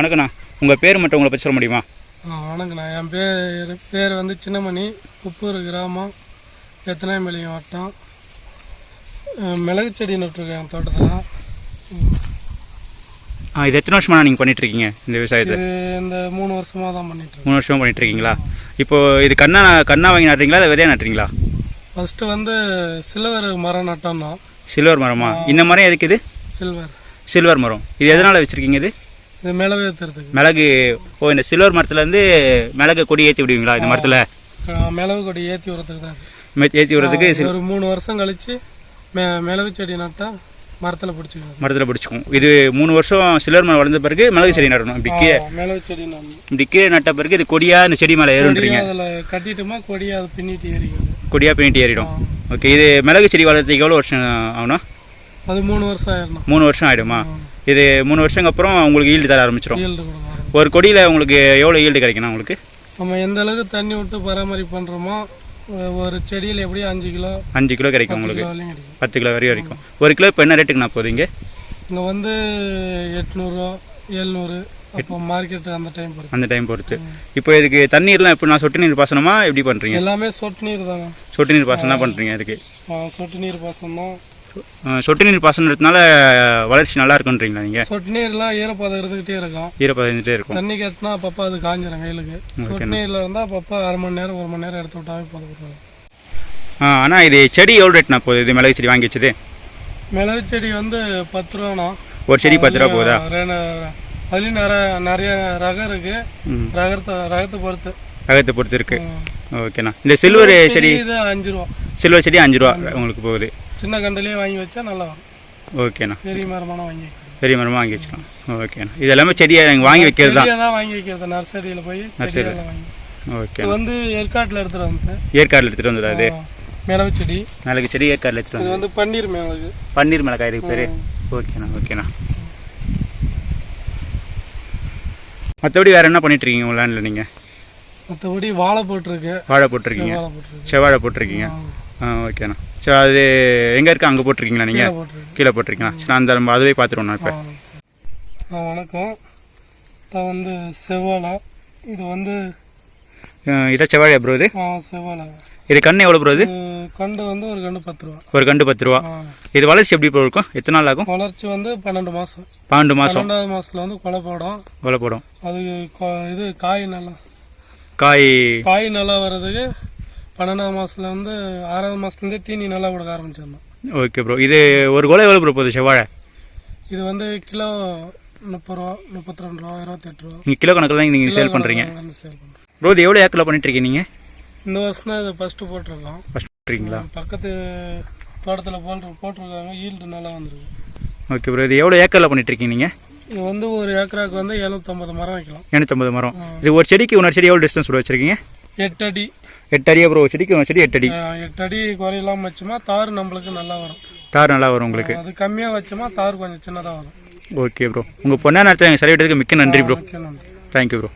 வணக்கண்ணா உங்கள் பேர் மட்டும் உங்களை பற்றி சொல்ல முடியுமா? வணக்கண்ணா என் பேர் பேர் வந்து சின்னமணி. உப்பூர் கிராமம் எத்தனாம்பள்ளியம் வட்டம். மிளகு செடி நட்டுருக்கேன் என் தோட்டத்தில். ஆ இது எத்தனை வருஷமா நீங்கள் பண்ணிகிட்ருக்கீங்க இந்த விவசாயத்தை? இது இந்த மூணு வருஷமாக தான் பண்ணிட்டு மூணு வருஷமா பண்ணிகிட்ருக்கீங்களா இப்போ இது கண்ணா கண்ணா வாங்கி நட்டுறீங்களா இல்லை விதையா நட்டுறீங்களா? ஃபஸ்ட்டு வந்து சில்வர் மரம் நட்டோம்னா சில்வர் மரமா? இந்த மரம் எதுக்கு இது? சில்வர். சில்வர் மரம். இது எதனால் வச்சுருக்கீங்க இது? இது மிளகு ஏற்றுறதுக்கு மிளகு ஓ இந்த சில்வர் மரத்துலேருந்து மிளகு கொடி ஏற்றி விடுவீங்களா இந்த மரத்தில்? மிளகு கொடி ஏற்றி விடுறதுக்கு தான் ஏற்றி விடுறதுக்கு. ஒரு மூணு வருஷம் கழித்து மிளகு செடி நட்டால் மரத்தில் பிடிச்சிக்கணும் மரத்தில் பிடிச்சிக்கும். இது மூணு வருஷம் சில்வர் மரம் வளர்ந்த பிறகு மிளகு செடி நடணும். இப்படி கீழே மிளகு செடி இப்படி கீழே நட்ட பிறகு இது கொடியாக இந்த செடி மேலே ஏறுன்றீங்க? அதில் கட்டிட்டோமா கொடியை அதை பின்னிட்டு ஏறிக்குது கொடியாக பின்னிட்டு ஏறிடும். ஓகே இது மிளகு செடி வளர்றதுக்கு எவ்வளோ வருஷம் ஆகணும் அது மூணு வருஷம் ஆயிடணும். மூணு வருஷம் ஆகிடுமா இது மூணு வருஷங்க அப்புறம் உங்களுக்கு ஈல்டு தர ஆரம்பிச்சிடும் ஒரு கொடியில் உங்களுக்கு எவ்வளோ ஈல்டு கிடைக்கணும் உங்களுக்கு? நம்ம எந்த அளவுக்கு தண்ணி விட்டு பராமரிப்பு பண்ணுறோமோ ஒரு செடியில் எப்படியும் அஞ்சு கிலோ அஞ்சு கிலோ கிடைக்கும் உங்களுக்கு. பத்து கிலோ வரையும் வரைக்கும் ஒரு கிலோ இப்போ என்ன ரேட்டுக்கு நான் போகுது இங்கே? வந்து எட்நூறுரூவா எழுநூறு அப்போ மார்க்கெட்டு அந்த டைம் பொறுத்து. அந்த டைம் பொறுத்து. இப்போ இதுக்கு தண்ணீர்லாம் எப்படி நான் சொட்டு நீர் பாசனமா எப்படி பண்ணுறீங்க எல்லாமே சொட்டு நீர் தாங்க. சொட்டு நீர் பாசனம் தான் பண்ணுறீங்க இதுக்கு. சொட்டு நீர் பாசனம் தான். சொட்டு நீர் பாசனத்துனால வளர்ச்சி நல்லா இருக்குன்றீங்களா நீங்கள் சொட்டு நீர்லாம் ஈரப்பதம் இருந்துக்கிட்டே இருக்கும். ஈரப்பதம் இருந்துகிட்டே இருக்கும். தண்ணி கட்டினா அப்பப்போ அது காஞ்சிரும் வெயிலுக்கு சொட்டு நீரில் இருந்தால் அப்பப்போ அரை மணி நேரம் ஒரு மணி நேரம் எடுத்து விட்டாவே போதும். ஆ ஆனால் இது செடி எவ்வளோ ரேட் நான் போகுது? இது மிளகு செடி வாங்கி வச்சது. மிளகு செடி வந்து பத்து ரூபாண்ணா. ஒரு செடி பத்து ரூபா போகுதா? அதுலயும் நிறைய நிறைய ரகம் இருக்கு. ரகத்தை ரகத்தை பொறுத்து. ரகத்தை பொறுத்து இருக்கு. ஓகேண்ணா. இந்த சில்வர் செடி இது அஞ்சு ரூபா. சில்வர் செடி அஞ்சு ரூபா. உங்களுக்கு போகுது. சின்ன கண்டுலயே வாங்கி வச்சா நல்லா வரும். ஓகேண்ணா பெரிய மரமான வாங்கி. பெரிய மரமாக வாங்கி வச்சுக்கலாம். ஓகேண்ணா இது எல்லாமே செடியை நீங்கள் வாங்கி வைக்கிறது தான்? வாங்கி வைக்கிறது. நர்சரியில் போய் செடியெல்லாம் வாங்கி. ஓகே வந்து ஏற்காட்டில் எடுத்துட்டு வந்து ஏற்காடில் எடுத்துகிட்டு வந்ததா அது மிளகு செடி. நாளைக்கு செடி ஏற்காடில் எடுத்துகிட்டு வந்து வந்து பன்னீர் மிளகு. பன்னீர் மிளகாய் இதுக்கு பேர்? ஓகேண்ணா ஓகேண்ணா மற்றபடி வேறு என்ன பண்ணிட்டு இருக்கீங்க உங்கள் லேண்டில் நீங்கள் மற்றபடி வாழை போட்டிருக்கு. வாழை போட்டிருக்கீங்க. வாழை போட்டிருக்கு. செவ்வாழை போட்டிருக்கீங்க. ஆ ஓகேண்ணா சரி அது எங்கே இருக்கு? அங்கே போட்டிருக்கீங்களா நீங்கள் கீழே போட்டிருக்கு கீழே போட்டிருக்கீங்களா? சரி அந்த நம்ம அதுவே பார்த்துருவோம் நான் இப்போ. வணக்கம். இப்போ வந்து செவ்வாழை. இது வந்து இதை செவ்வாழையா ப்ரோ இது? செவ்வாழை. இது கண்ணு எவ்வளோ ப்ரோ இது? கண்டு வந்து ஒரு கண்டு பத்து ரூபா. ஒரு கண்டு பத்து ரூபா. இது வளர்ச்சி எப்படி ப்ரோ இருக்கும்? எத்தனை நாள் ஆகும்? வளர்ச்சி வந்து பன்னெண்டு மாதம் பன்னெண்டு மாதம் பன்னெண்டாவது மாசத்துல வந்து கொலை போடும். கொலை போடும். அது இது காய் நல்லா காய். காய் நல்லா வர்றதுக்கு பன்னெண்டாவது மாசத்துல வந்து ஆறாவது மாசத்துலேருந்தே தீனி நல்லா கொடுக்க ஆரம்பிச்சிடணும் ஓகே ப்ரோ இது ஒரு கொலை எவ்வளோ ப்ரோ போகுது செவ்வாழை இது வந்து கிலோ முப்பது ரூபா முப்பத்தி ரெண்டு ரூபா இருபத்தெட்டு ரூபா. நீங்கள் கிலோ கணக்கில் தான் நீங்கள் சேல் பண்ணுறீங்க சேல் பண்ணுறோம் ப்ரோ இது எவ்வளோ ஏக்கரில் பண்ணிட்டு இருக்கீங்க நீங்கள் இந்த வருஷம் தான் இதை ஃபஸ்ட்டு போட்டிருக்கோம். ஃபஸ்ட் பண்ணுறீங்களா பக்கத்து தோட்டத்தில் போட்டு போட்டிருக்காங்க ஈல்டு நல்லா வந்துருக்கு. ஓகே ப்ரோ இது எவ்வளோ ஏக்கரில் பண்ணிட்டு இருக்கீங்க நீங்கள் இது வந்து ஒரு ஏக்கராக்கு வந்து எழுநூத்தம்பது மரம் வைக்கலாம். எண்ணூற்றம்பது மரம். இது ஒரு செடிக்கு இன்னொரு செடி எவ்வளோ டிஸ்டன்ஸ் ப்ரோ வச்சிருக்கீங்க? எட்டு அடி எட்டு அடியா ப்ரோ ஒரு செடிக்கு ஒரு செடி எட்டு அடி எட்டு அடி குறையில்லாம வச்சோமா தார் நம்மளுக்கு நல்லா வரும். தார் நல்லா வரும் உங்களுக்கு? அது கம்மியாக வச்சோமா தார் கொஞ்சம் சின்னதாக வரும். ஓகே ப்ரோ உங்கள் பொண்ணா நேரத்தில் எங்கள் சரிவிட்டதுக்கு மிக்க நன்றி ப்ரோ தேங்க்யூ ப்ரோ